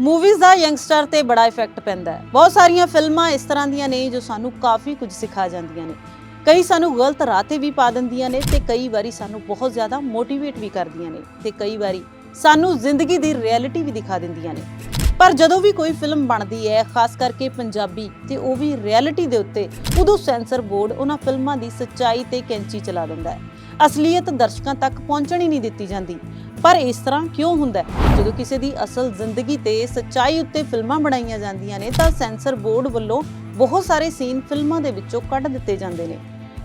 Movies ਦਾ youngster ਤੇ ਬੜਾ effect ਪੈਂਦਾ ਹੈ। ਬਹੁਤ ਸਾਰੀਆਂ ਫਿਲਮਾਂ ਇਸ ਤਰ੍ਹਾਂ ਦੀਆਂ ਨੇ ਜੋ ਸਾਨੂੰ ਕਾਫੀ ਕੁਝ ਸਿਖਾ ਜਾਂਦੀਆਂ ਨੇ। ਕਈ ਸਾਨੂੰ ਗਲਤ ਰਾਹ ਤੇ ਵੀ ਪਾ ਦਿੰਦੀਆਂ ਨੇ ਤੇ ਕਈ ਵਾਰੀ ਸਾਨੂੰ ਬਹੁਤ ਜ਼ਿਆਦਾ ਮੋਟੀਵੇਟ ਵੀ ਕਰਦੀਆਂ ਨੇ ਤੇ ਕਈ ਵਾਰੀ ਸਾਨੂੰ ਜ਼ਿੰਦਗੀ ਦੀ ਰਿਐਲਿਟੀ ਵੀ ਦਿਖਾ ਦਿੰਦੀਆਂ ਨੇ। ਪਰ ਜਦੋਂ ਵੀ ਕੋਈ ਫਿਲਮ ਬਣਦੀ ਹੈ, ਖਾਸ ਕਰਕੇ ਪੰਜਾਬੀ ਤੇ ਉਹ ਵੀ ਰਿਐਲਿਟੀ ਦੇ ਉੱਤੇ, ਉਦੋਂ ਸੈਂਸਰ ਬੋਰਡ ਉਹਨਾਂ ਫਿਲਮਾਂ ਦੀ ਸੱਚਾਈ ਤੇ ਕੈਂਚੀ ਚਲਾ ਦਿੰਦਾ ਹੈ। ਅਸਲੀਅਤ ਦਰਸ਼ਕਾਂ ਤੱਕ ਪਹੁੰਚਣ ਹੀ ਨਹੀਂ ਦਿੱਤੀ ਜਾਂਦੀ। ਪਰ ਇਸ ਤਰ੍ਹਾਂ ਕਿਉਂ ਹੁੰਦਾ ਜਦੋਂ ਕਿਸੇ ਦੀ ਅਸਲ ਜ਼ਿੰਦਗੀ ਤੇ ਸੱਚਾਈ ਉੱਤੇ ਫਿਲਮਾਂ ਬਣਾਈਆਂ ਜਾਂਦੀਆਂ ਨੇ, ਤਾਂ ਸੈਂਸਰ ਬੋਰਡ ਵੱਲੋਂ ਬਹੁਤ ਸਾਰੇ ਸੀਨ ਫਿਲਮਾਂ ਦੇ ਵਿੱਚੋਂ ਕੱਢ ਦਿੱਤੇ ਜਾਂਦੇ ਨੇ।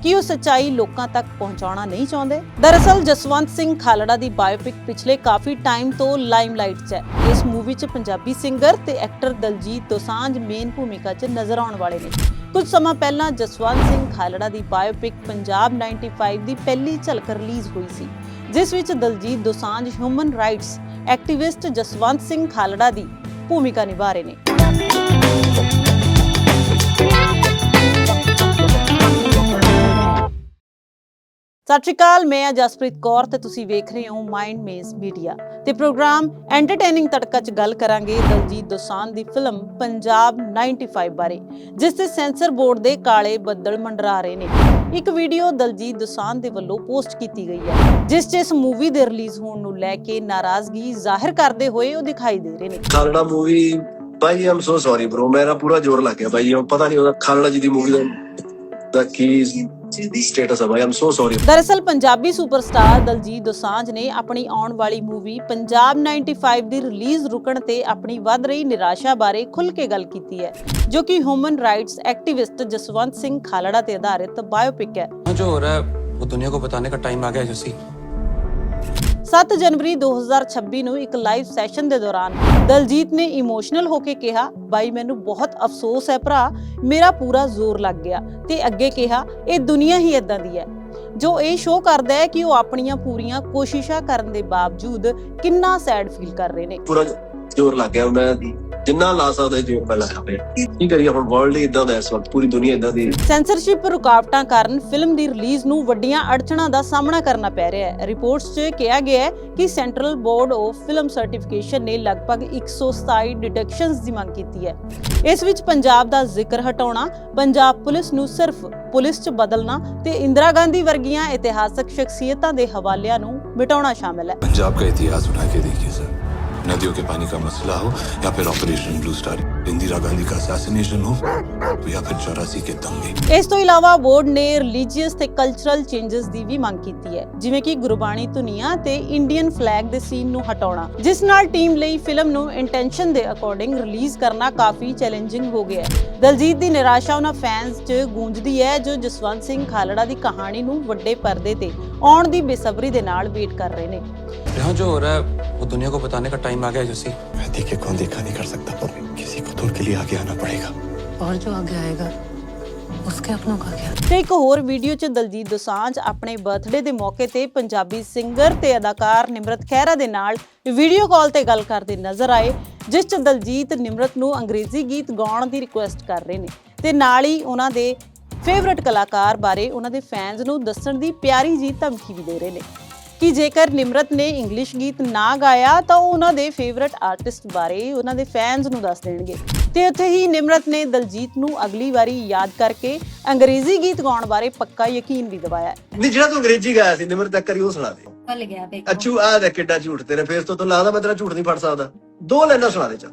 ਕੀ ਉਹ ਸੱਚਾਈ ਲੋਕਾਂ ਤੱਕ ਪਹੁੰਚਾਉਣਾ ਨਹੀਂ ਚਾਹੁੰਦੇ? ਦਰਅਸਲ, ਜਸਵੰਤ ਸਿੰਘ ਖਾਲੜਾ ਦੀ ਬਾਇਓਪਿਕ ਪਿਛਲੇ ਕਾਫੀ ਟਾਈਮ ਤੋਂ ਲਾਈਮਲਾਈਟ 'ਚ ਹੈ। ਇਸ ਮੂਵੀ 'ਚ ਪੰਜਾਬੀ ਸਿੰਗਰ ਤੇ ਐਕਟਰ ਦਲਜੀਤ ਦੋਸਾਂਝ ਮੇਨ ਭੂਮਿਕਾ 'ਚ ਨਜ਼ਰ ਆਉਣ ਵਾਲੇ ਨੇ। ਕੁਝ ਸਮਾਂ ਪਹਿਲਾਂ ਜਸਵੰਤ ਸਿੰਘ ਖਾਲੜਾ ਦੀ ਬਾਇਓਪਿਕ ਪੰਜਾਬ 95 ਦੀ ਪਹਿਲੀ ਝਲਕ ਰਿਲੀਜ਼ ਹੋਈ ਸੀ। ਜਿਸ ਵਿੱਚ Diljit Dosanjh, human rights activist Jaswant Singh Khalra ਦੀ ਭੂਮਿਕਾ ਨਿਭਾ ਰਹੇ ਨੇ। ਸਤਿ ਸ਼੍ਰੀ ਅਕਾਲ, ਮੈਂ ਜਸਪ੍ਰੀਤ ਕੌਰ ਤੇ ਤੁਸੀਂ ਵੇਖ ਰਹੇ ਹੋ ਮਾਈਂਡ ਮੇਜ਼ ਮੀਡੀਆ ਤੇ ਪ੍ਰੋਗਰਾਮ ਐਂਟਰਟੇਨਿੰਗ ਤੜਕਾ 'ਚ ਗੱਲ ਕਰਾਂਗੇ ਦਲਜੀਤ ਦੋਸਾਂਝ ਦੀ ਫਿਲਮ ਪੰਜਾਬ 95 ਬਾਰੇ, ਜਿਸ ਤੇ ਸੈਂਸਰ ਬੋਰਡ ਦੇ ਕਾਲੇ ਬੱਦਲ ਮੰਡਰਾ ਰਹੇ ਨੇ। ਇੱਕ ਵੀਡੀਓ ਦਲਜੀਤ ਦੋਸਾਂਝ ਦੇ ਵੱਲੋਂ ਪੋਸਟ ਕੀਤੀ ਗਈ ਹੈ, ਜਿਸ 'ਚ ਇਸ ਮੂਵੀ ਦੇ ਰਿਲੀਜ਼ ਹੋਣ ਨੂੰ ਲੈ ਕੇ ਨਾਰਾਜ਼ਗੀ ਜ਼ਾਹਿਰ ਕਰਦੇ ਹੋਏ ਉਹ ਦਿਖਾਈ ਦੇ ਰਹੇ ਨੇ। ਖਾਲੜਾ ਮੂਵੀ, ਭਾਈ ਆਮ ਸੋ ਸੌਰੀ ਬ్రో ਮੇਰਾ ਪੂਰਾ ਜ਼ੋਰ ਲੱਗ ਗਿਆ ਭਾਈ ਪਤਾ ਨਹੀਂ ਉਹਦਾ ਖਾਲੜਾ ਜੀ ਦੀ ਮੂਵੀ ਦਾ ਦਾ ਕੀ ਸਟੇਟਸ ਹੈ ਭਾਈ ਆਮ ਸੋ ਸੌਰੀ ਦਰਅਸਲ ਪੰਜਾਬੀ ਸੁਪਰਸਟਾਰ ਦਲਜੀਤ ਦੋਸਾਂਝ ਨੇ ਆਪਣੀ ਆਉਣ ਵਾਲੀ ਮੂਵੀ ਪੰਜਾਬ 95 ਦੀ ਰਿਲੀਜ਼ ਰੁਕਣ ਤੇ ਆਪਣੀ ਵੱਧ ਰਹੀ ਨਿਰਾਸ਼ਾ ਬਾਰੇ ਖੁੱਲ੍ਹ ਕੇ ਗੱਲ ਕੀਤੀ ਹੈ ਜੋ ਕਿ human rights activist Jaswant Singh Khalra ਤੇ ਆਧਾਰਿਤ ਬਾਇਓਪਿਕ ਹੈ जो हो रहा है वो दुनिया को बताने का टाइम आ गया है जसी 7 ਜਨਵਰੀ 2026 ਨੂੰ ਇੱਕ ਲਾਈਵ ਸੈਸ਼ਨ ਦੇ ਦੌਰਾਨ ਦਲਜੀਤ ਨੇ ਇਮੋਸ਼ਨਲ ਹੋ ਕੇ ਕਿਹਾ, ਬਾਈ, ਮੈਨੂੰ ਬਹੁਤ ਅਫਸੋਸ ਹੈ ਭਰਾ, ਮੇਰਾ ਪੂਰਾ ਜ਼ੋਰ ਲੱਗ ਗਿਆ। ਤੇ ਅੱਗੇ ਕਿਹਾ, ਇਹ ਦੁਨੀਆ ਹੀ ਇਦਾਂ ਦੀ ਹੈ, ਜੋ ਇਹ ਸ਼ੋਅ ਕਰਦਾ ਹੈ ਕਿ ਉਹ ਆਪਣੀਆਂ ਪੂਰੀਆਂ ਕੋਸ਼ਿਸ਼ਾਂ ਕਰਨ ਦੇ ਬਾਵਜੂਦ ਕਿੰਨਾ ਸੈਡ ਫੀਲ ਕਰ ਰਹੇ ਨੇ। ਪੂਰਾ ਜ਼ੋਰ ਲੱਗ ਗਿਆ ਮੈਂ ਜਿੰਨਾ ਲਾ ਸਕਦੇ ਜੀ ਉਹ ਲਾਇਆ ਪਿਆ। ਕੀ ਕਰੀਏ ਹੁਣ ਵਰਲਡ ਹੀ ਇਦਾਂ ਦਾ ਇਸ ਵਕਤ ਪੂਰੀ ਦੁਨੀਆ ਇਦਾਂ ਦੀ ਸੈਂਸਰਸ਼ਿਪ ਰੁਕਾਵਟਾਂ ਕਾਰਨ ਫਿਲਮ ਦੀ ਰਿਲੀਜ਼ ਨੂੰ ਵੱਡੀਆਂ ਅੜਚਣਾਂ ਦਾ ਸਾਹਮਣਾ ਕਰਨਾ ਪੈ ਰਿਹਾ ਹੈ। ਰਿਪੋਰਟਸ 'ਚ ਕਿਹਾ ਗਿਆ ਹੈ ਕਿ central board of film certification ਨੇ ਲਗਭਗ 127 ਡਿਡਕਸ਼ਨਸ ਦੀ ਮੰਗ ਕੀਤੀ ਹੈ। ਇਸ ਵਿੱਚ ਪੰਜਾਬ ਦਾ ਜ਼ਿਕਰ ਹਟਾਉਣਾ ਪੰਜਾਬ ਪੁਲਿਸ ਨੂੰ ਸਿਰਫ ਪੁਲਿਸ 'ਚ ਬਦਲਣਾ ਤੇ ਇੰਦਰਾ ਗਾਂਧੀ ਵਰਗੀਆਂ ਇਤਿਹਾਸਕ ਸ਼ਖਸੀਅਤਾਂ ਦੇ ਹਵਾਲਿਆਂ ਨੂੰ ਮਿਟਾਉਣਾ ਸ਼ਾਮਿਲ ਹੈ। ਪੰਜਾਬ ਦਾ ਇਤਿਹਾਸ ਉਠਾ ਕੇ ਦੇਖੀਏ ਸਰ। नदियों के पानी का मसला हो या फिर operation blue star Indira Gandhi का असैसिनेशन हो या फिर चौरासी के दंगे ਇਸ ਤੋਂ ਇਲਾਵਾ ਬੋਰਡ ਨੇ ਰਿਲੀਜੀਅਸ ਤੇ ਕਲਚਰਲ ਚੇਂਜਸ ਦੀ ਵੀ ਮੰਗ ਕੀਤੀ ਹੈ ਜਿਵੇਂ ਕਿ ਗੁਰਬਾਣੀ ਧੁਨੀਆਂ ਤੇ ਇੰਡੀਅਨ ਫਲੈਗ ਦੇ ਸੀਨ ਨੂੰ ਹਟਾਉਣਾ ਜਿਸ ਨਾਲ ਟੀਮ ਲਈ ਫਿਲਮ ਨੂੰ ਇੰਟੈਂਸ਼ਨ ਦੇ ਅਕੋਰਡਿੰਗ ਰਿਲੀਜ਼ ਕਰਨਾ ਕਾਫੀ ਚੈਲੰਜਿੰਗ ਹੋ ਗਿਆ ਹੈ ਦਲਜੀਤ ਦੀ ਨਿਰਾਸ਼ਾ ਉਹਨਾਂ ਫੈਨਸ 'ਚ ਗੂੰਜਦੀ ਹੈ ਜੋ ਜਸਵੰਤ ਸਿੰਘ ਖਾਲੜਾ ਦੀ ਕਹਾਣੀ ਨੂੰ ਵੱਡੇ ਪਰਦੇ ਤੇ ਆਉਣ ਦੀ ਬੇਸਬਰੀ ਦੇ ਨਾਲ ਵੇਟ ਕਰ ਰਹੇ ਨੇ यहाँ जो हो रहा है वो दुनिया को बताने का टाइम आ गया है जसी मैं देखे कौन देखा नहीं कर सकता पर किसी को तो उनके लिए आगे आना पड़ेगा और जो आगे आएगा उसके अपनों का क्या ਤੇ ਇੱਕ ਹੋਰ ਵੀਡੀਓ 'ਚ ਦਲਜੀਤ ਦੋਸਾਂਝ ਆਪਣੇ ਬਰਥਡੇ ਦੇ ਮੌਕੇ ਤੇ ਪੰਜਾਬੀ ਸਿੰਗਰ ਤੇ ਅਦਾਕਾਰ ਨਿਮਰਤ ਖਹਿਰਾ ਦੇ ਨਾਲ ਵੀਡੀਓ ਕਾਲ ਤੇ ਗੱਲ ਕਰਦੇ ਨਜ਼ਰ ਆਏ ਜਿਸ 'ਚ ਦਲਜੀਤ ਨਿਮਰਤ ਨੂੰ ਅੰਗਰੇਜ਼ੀ ਗੀਤ ਗਾਉਣ ਦੀ ਰਿਕੁਐਸਟ ਕਰ ਰਹੇ ਨੇ ਤੇ ਨਾਲ ਹੀ ਉਹਨਾਂ ਦੇ ਫੇਵਰਿਟ ਕਲਾਕਾਰ ਬਾਰੇ ਉਹਨਾਂ ਦੇ ਫੈਨਸ ਨੂੰ ਦੱਸਣ ਦੀ ਪਿਆਰੀ ਜੀ ਧਮਕੀ ਵੀ ਦੇ ਰਹੇ ਨੇ ਕਿ ਜੇਕਰ ਨਿਮਰਤ ਨੇ ਇੰਗਲਿਸ਼ ਗੀਤ ਨਾ ਗਾਇਆ ਤਾਂ ਉਹ ਉਹਨਾਂ ਦੇ ਫੇਵਰਿਟ ਆਰਟਿਸਟ ਬਾਰੇ ਉਹਨਾਂ ਦੇ ਫੈਨਸ ਨੂੰ ਦੱਸ ਦੇਣਗੇ। ਤੇ ਉੱਥੇ ਹੀ ਨਿਮਰਤ ਨੇ ਦਲਜੀਤ ਨੂੰ ਅਗਲੀ ਵਾਰੀ ਯਾਦ ਕਰਕੇ ਅੰਗਰੇਜ਼ੀ ਗੀਤ ਗਾਉਣ ਬਾਰੇ ਪੱਕਾ ਯਕੀਨ ਵੀ ਦਿਵਾਇਆ ਨਹੀਂ ਜਿਹੜਾ ਤੂੰ ਅੰਗਰੇਜ਼ੀ ਗਾਇਆ ਸੀ ਨਿਮਰਤ ਤੱਕ ਕਰੀ ਉਹ ਸੁਣਾ ਦੇ। ਭੁੱਲ ਗਿਆ ਦੇਖੋ ਅੱਛੂ ਆ ਦੇ ਕਿੱਡਾ ਝੂਠ ਤੇਰੇ ਫੇਸ ਤੋਂ ਤੂੰ ਲੱਗਦਾ ਮੈਂ ਤੇਰਾ ਝੂਠ ਨਹੀਂ ਫੜ ਸਕਦਾ। ਦੋ ਲਾਈਨਾਂ ਸੁਣਾ ਦੇ ਚਾ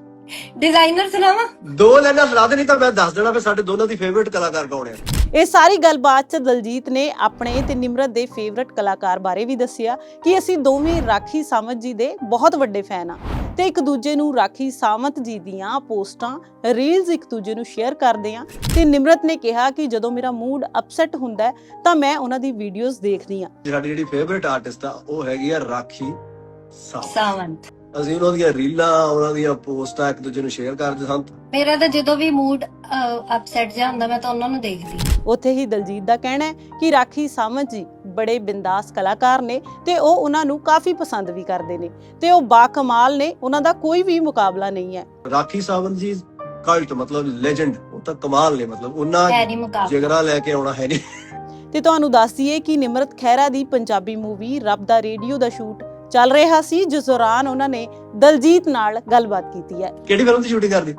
ਡਿਜ਼ਾਈਨਰ ਸੁਣਾਵਾ? ਦੋ ਲੈਣਾ ਸੁਣਾ ਨਹੀਂ ਤਾਂ ਮੈਂ ਦੱਸ ਦੇਣਾ ਫਿਰ ਸਾਡੇ ਦੋਨਾਂ ਦੀ ਫੇਵਰਿਟ ਕਲਾਕਾਰ ਕੌਣ ਹੈ। ਇਹ ਸਾਰੀ ਗੱਲਬਾਤ ਚ ਦਲਜੀਤ ਨੇ ਆਪਣੇ ਤੇ ਨਿਮਰਤ ਦੇ ਫੇਵਰਿਟ ਕਲਾਕਾਰ ਬਾਰੇ ਵੀ ਦੱਸਿਆ ਕਿ ਅਸੀਂ ਦੋਵੇਂ ਰਾਖੀ ਸਾਮਤ ਜੀ ਦੇ ਬਹੁਤ ਵੱਡੇ ਫੈਨ ਆ ਤੇ ਇੱਕ ਦੂਜੇ ਨੂੰ ਰਾਖੀ ਸਾਮਤ ਜੀ ਦੀਆਂ ਪੋਸਟਾਂ ਰੀਲਸ ਇੱਕ ਦੂਜੇ ਨੂੰ ਸ਼ੇਅਰ ਕਰਦੇ ਆ ਤੇ ਨਿਮਰਤ ਨੇ ਕਿਹਾ ਕਿ ਜਦੋਂ ਮੇਰਾ ਮੂਡ ਅਪਸੈਟ ਹੁੰਦਾ ਹੈ ਤਾਂ ਮੈਂ ਉਹਨਾਂ ਦੀ ਵੀਡੀਓਜ਼ ਦੇਖਦੀ ਆ। ਸਾਡੀ ਜਿਹੜੀ ਫੇਵਰਿਟ ਆਰਟਿਸਟ ਆ ਉਹ ਹੈਗੀ ਆ ਰਾਖੀ ਸਾਵੰਤ। ਅਸੀਂ ਉਹਨਾਂ ਦੀਆਂ ਰੀਲਾਂ ਉਹਨਾਂ ਦੀਆਂ ਪੋਸਟਾਂ ਇੱਕ ਦੂਜੇ ਨੂੰ ਸ਼ੇਅਰ ਕਰਦੇ ਸਨ। ਮੇਰਾ ਤਾਂ ਜਦੋਂ ਵੀ ਮੂਡ ਅਪਸੈਟ ਜਾ ਹੁੰਦਾ ਮੈਂ ਤਾਂ ਉਹਨਾਂ ਨੂੰ ਦੇਖਦੀ। ਉੱਥੇ ਹੀ ਦਲਜੀਤ ਦਾ ਕਹਿਣਾ ਹੈ ਕਿ ਰਾਖੀ ਸਾਮਤ ਜੀ ਬੜੇ ਬਿੰਦਾਸ ਕਲਾਕਾਰ ਨੇ ਤੇ ਉਹ ਉਹਨਾਂ ਨੂੰ ਕਾਫੀ ਪਸੰਦ ਵੀ ਕਰਦੇ ਨੇ ਤੇ ਉਹ ਬਾ ਕਮਾਲ ਨੇ ਉਹਨਾਂ ਦਾ ਕੋਈ ਵੀ ਮੁਕਾਬਲਾ ਨਹੀਂ ਹੈ। ਰਾਖੀ ਸਾਵੰਤ ਜੀ ਕਲਟ ਮਤਲਬ ਲੈਜੈਂਡ ਉਹ ਤਾਂ ਕਮਾਲ ਨੇ ਮਤਲਬ ਉਹਨਾਂ ਜਿਗਰਾ ਲੈ ਕੇ ਆਉਣਾ ਹੈ ਨਹੀਂ। ਤੇ ਤੁਹਾਨੂੰ ਦੱਸ ਦਈਏ ਕਿ ਨਿਮਰਤ ਖਹਿਰਾ ਦੀ ਪੰਜਾਬੀ ਮੂਵੀ ਰੱਬ ਦਾ ਰੇਡੀਓ ਦਾ ਸ਼ੂਟ ਚੱਲ ਰਿਹਾ ਸੀ ਜਿਸ ਦੌਰਾਨ ਉਹਨਾਂ ਨੇ ਦਲਜੀਤ ਨਾਲ ਗੱਲਬਾਤ ਕੀਤੀ ਹੈ। ਕਿਹੜੀ ਫਿਲਮ ਦੀ ਸ਼ੂਟਿੰਗ ਕਰਦੀ?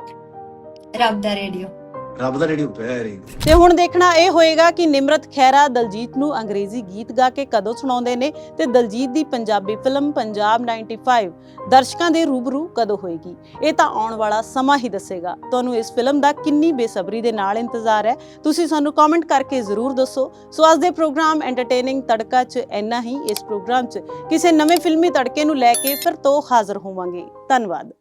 ਰੱਬ ਦਾ ਰੇਡੀਓ। ਰੱਬ ਦਾ ਰੇਡੀਓ ਵੈਰੀ ਤੇ ਹੁਣ ਦੇਖਣਾ ਇਹ ਹੋਏਗਾ ਕਿ ਨਿਮਰਤ ਖਹਿਰਾ ਦਲਜੀਤ ਨੂੰ ਅੰਗਰੇਜ਼ੀ ਗੀਤ ਗਾ ਕੇ ਕਦੋਂ ਸੁਣਾਉਂਦੇ ਨੇ ਤੇ ਦਲਜੀਤ ਦੀ ਪੰਜਾਬੀ ਫਿਲਮ ਪੰਜਾਬ 95 ਦਰਸ਼ਕਾਂ ਦੇ ਰੂਬਰੂ ਕਦੋਂ ਹੋਏਗੀ? ਇਹ ਤਾਂ ਆਉਣ ਵਾਲਾ ਸਮਾਂ ਹੀ ਦੱਸੇਗਾ। ਤੁਹਾਨੂੰ ਇਸ ਫਿਲਮ ਦਾ ਕਿੰਨੀ ਬੇਸਬਰੀ ਦੇ ਨਾਲ ਇੰਤਜ਼ਾਰ ਹੈ? ਤੁਸੀਂ ਸਾਨੂੰ ਕਮੈਂਟ ਕਰਕੇ ਜ਼ਰੂਰ ਦੱਸੋ। ਸੋ ਅੱਜ ਦੇ ਪ੍ਰੋਗਰਾਮ ਐਂਟਰਟੇਨਿੰਗ ਤੜਕਾ 'ਚ ਇੰਨਾ ਹੀ। ਇਸ ਪ੍ਰੋਗਰਾਮ 'ਚ ਕਿਸੇ ਨਵੇਂ ਫਿਲਮੀ ਤੜਕੇ ਨੂੰ ਲੈ ਕੇ ਫਿਰ ਤੋਂ ਹਾਜ਼ਰ ਹੋਵਾਂਗੇ। ਧੰਨਵਾਦ।